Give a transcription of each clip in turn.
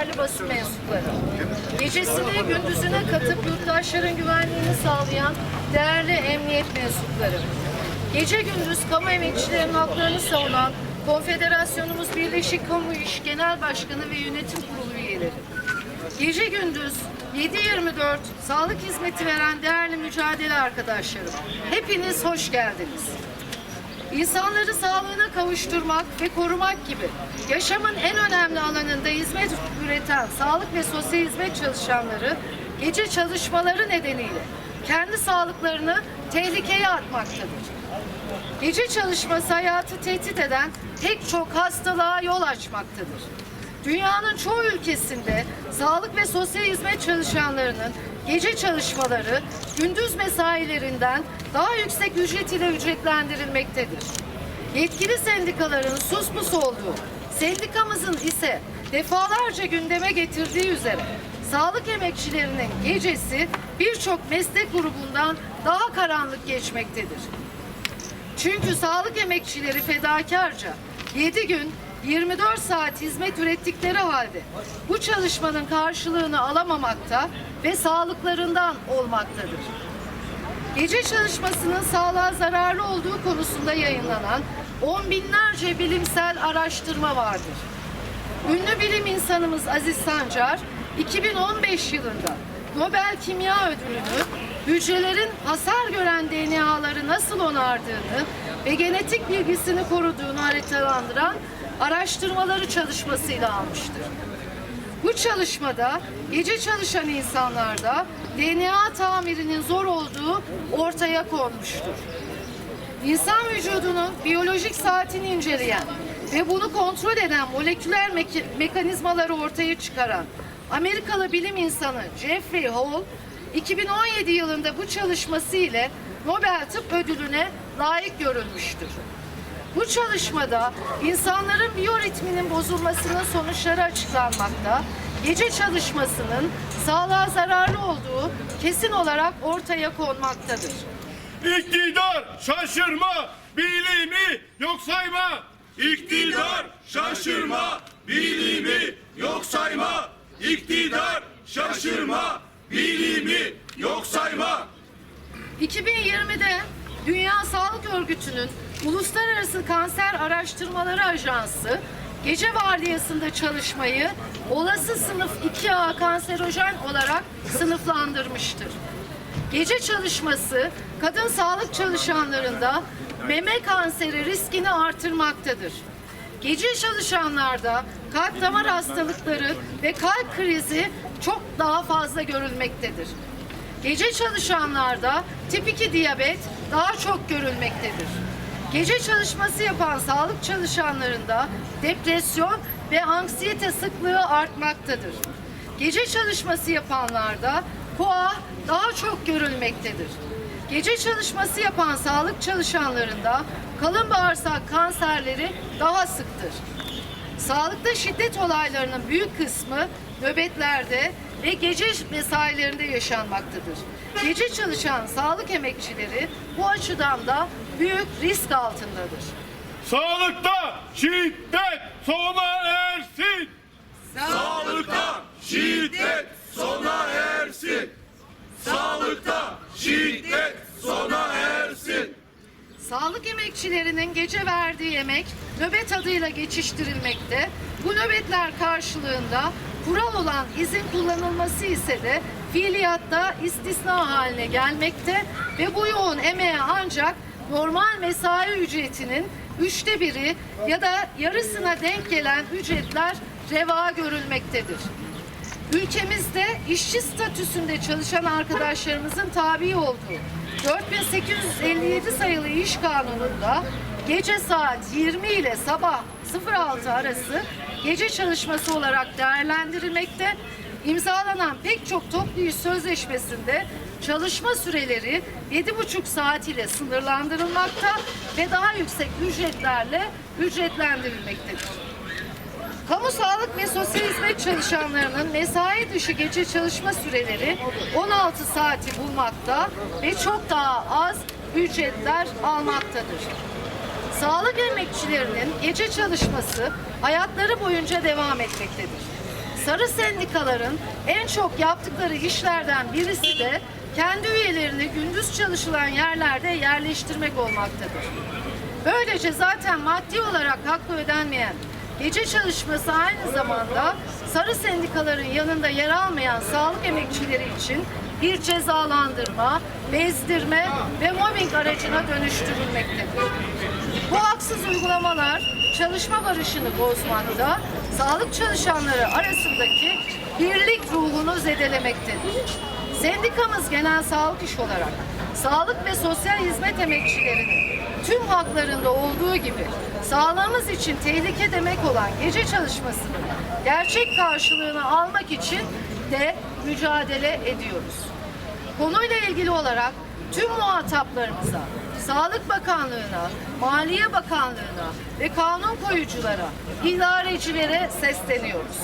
değerli basın mensupları. Gecesini gündüzüne katıp yurttaşların güvenliğini sağlayan değerli emniyet mensupları. Gece gündüz kamu emekçilerinin haklarını savunan Konfederasyonumuz Birleşik Kamu İş Genel Başkanı ve Yönetim Kurulu üyeleri. Gece gündüz 7-24 sağlık hizmeti veren değerli mücadele arkadaşlarım. Hepiniz hoş geldiniz. İnsanları sağlığına kavuşturmak ve korumak gibi yaşamın en önemli alanında hizmet üreten sağlık ve sosyal hizmet çalışanları gece çalışmaları nedeniyle kendi sağlıklarını tehlikeye atmaktadır. Gece çalışması hayatı tehdit eden pek çok hastalığa yol açmaktadır. Dünyanın çoğu ülkesinde sağlık ve sosyal hizmet çalışanlarının gece çalışmaları gündüz mesailerinden daha yüksek ücret ile ücretlendirilmektedir. Yetkili sendikaların sus pus olduğu, sendikamızın ise defalarca gündeme getirdiği üzere sağlık emekçilerinin gecesi birçok meslek grubundan daha karanlık geçmektedir. Çünkü sağlık emekçileri fedakarca 7 gün 24 saat hizmet ürettikleri halde bu çalışmanın karşılığını alamamakta ve sağlıklarından olmaktadır. Gece çalışmasının sağlığa zararlı olduğu konusunda yayınlanan on binlerce bilimsel araştırma vardır. Ünlü bilim insanımız Aziz Sancar 2015 yılında Nobel Kimya Ödülünü hücrelerin hasar gören DNA'ları nasıl onardığını ve genetik bilgisini koruduğunu haritalandıran araştırmaları çalışmasıyla almıştır. Bu çalışmada gece çalışan insanlarda DNA tamirinin zor olduğu ortaya konmuştur. İnsan vücudunun biyolojik saatini inceleyen ve bunu kontrol eden moleküler meki- mekanizmaları ortaya çıkaran Amerikalı bilim insanı Jeffrey Hall 2017 yılında bu çalışması ile Nobel Tıp Ödülüne layık görülmüştür. Bu çalışmada insanların biyoritminin bozulmasının sonuçları açıklanmakta, gece çalışmasının sağlığa zararlı olduğu kesin olarak ortaya konmaktadır. İktidar şaşırma, bilimi yok sayma. İktidar şaşırma, bilimi yok sayma. İktidar şaşırma, bilimi yok sayma. 2020'de Dünya Sağlık Örgütü'nün Uluslararası Kanser Araştırmaları Ajansı gece vardiyasında çalışmayı olası sınıf 2A kanserojen olarak sınıflandırmıştır. Gece çalışması kadın sağlık çalışanlarında meme kanseri riskini artırmaktadır. Gece çalışanlarda kalp damar hastalıkları ve kalp krizi çok daha fazla görülmektedir. Gece çalışanlarda tip 2 diyabet daha çok görülmektedir. Gece çalışması yapan sağlık çalışanlarında depresyon ve anksiyete sıklığı artmaktadır. Gece çalışması yapanlarda koa daha çok görülmektedir. Gece çalışması yapan sağlık çalışanlarında kalın bağırsak kanserleri daha sıktır. Sağlıkta şiddet olaylarının büyük kısmı nöbetlerde ve gece mesailerinde yaşanmaktadır. Gece çalışan sağlık emekçileri bu açıdan da büyük risk altındadır. Sağlıkta şiddet sona ersin. Sağlıkta şiddet sona ersin. Sağlıkta şiddet sona ersin. Sağlık emekçilerinin gece verdiği emek nöbet adıyla geçiştirilmekte. Bu nöbetler karşılığında kural olan izin kullanılması ise de fiiliyatta istisna haline gelmekte ve bu yoğun emeğe ancak normal mesai ücretinin üçte biri ya da yarısına denk gelen ücretler reva görülmektedir. Ülkemizde işçi statüsünde çalışan arkadaşlarımızın tabi olduğu 4857 sayılı iş kanununda gece saat 20 ile sabah 06 arası gece çalışması olarak değerlendirilmekte. İmzalanan pek çok toplu iş sözleşmesinde çalışma süreleri 7,5 saat ile sınırlandırılmakta ve daha yüksek ücretlerle ücretlendirilmektedir. Kamu sağlık ve sosyal hizmet çalışanlarının mesai dışı gece çalışma süreleri 16 saati bulmakta ve çok daha az ücretler almaktadır. Sağlık emekçilerinin gece çalışması hayatları boyunca devam etmektedir. Sarı sendikaların en çok yaptıkları işlerden birisi de kendi üyelerini gündüz çalışılan yerlerde yerleştirmek olmaktadır. Böylece zaten maddi olarak hakkı ödenmeyen gece çalışması aynı zamanda sarı sendikaların yanında yer almayan sağlık emekçileri için bir cezalandırma, bezdirme ve mobbing aracına dönüştürülmektedir. Bu haksız uygulamalar çalışma barışını bozmakta, sağlık çalışanları arasındaki birlik ruhunu zedelemektedir. Sendikamız genel sağlık iş olarak sağlık ve sosyal hizmet emekçilerinin tüm haklarında olduğu gibi sağlığımız için tehlike demek olan gece çalışmasının gerçek karşılığını almak için de mücadele ediyoruz. Konuyla ilgili olarak tüm muhataplarımıza, Sağlık Bakanlığı'na, Maliye Bakanlığı'na ve kanun koyuculara, idarecilere sesleniyoruz.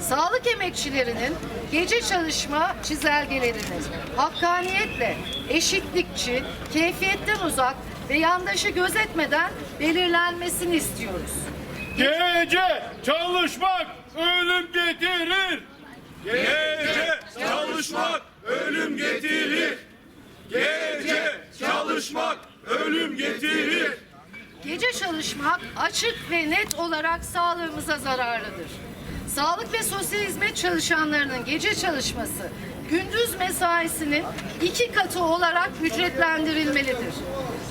Sağlık emekçilerinin gece çalışma çizelgelerinin hakkaniyetle, eşitlikçi, keyfiyetten uzak ve yandaşı gözetmeden belirlenmesini istiyoruz. Gece çalışmak ölüm getirir. Gece çalışmak ölüm getirir. Gece çalışmak ölüm getirir. Gece çalışmak açık ve net olarak sağlığımıza zararlıdır. Sağlık ve sosyal hizmet çalışanlarının gece çalışması gündüz mesaisinin iki katı olarak ücretlendirilmelidir.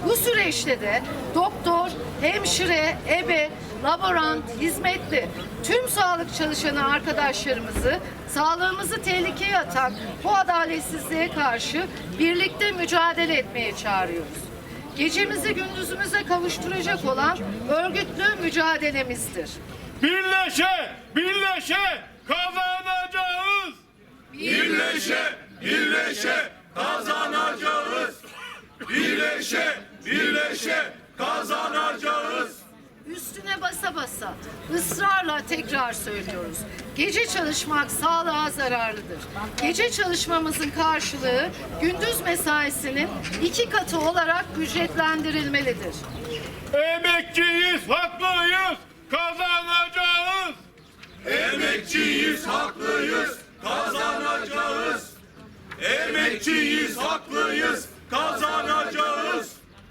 Bu süreçte de doktor, hemşire, ebe, laborant, hizmetli tüm sağlık çalışanı arkadaşlarımızı sağlığımızı tehlikeye atan bu adaletsizliğe karşı birlikte mücadele etmeye çağırıyoruz gecemizi gündüzümüze kavuşturacak olan örgütlü mücadelemizdir. Birleşe, birleşe kazanacağız. Birleşe, birleşe kazanacağız. Birleşe, birleşe kazanacağız. Üstüne basa basa, ısrarla tekrar söylüyoruz. Gece çalışmak sağlığa zararlıdır. Gece çalışmamızın karşılığı gündüz mesaisinin iki katı olarak ücretlendirilmelidir. Emekçiyiz, haklıyız, kazanacağız. Emekçiyiz, haklıyız, kazanacağız. Emekçiyiz, haklıyız, kazanacağız.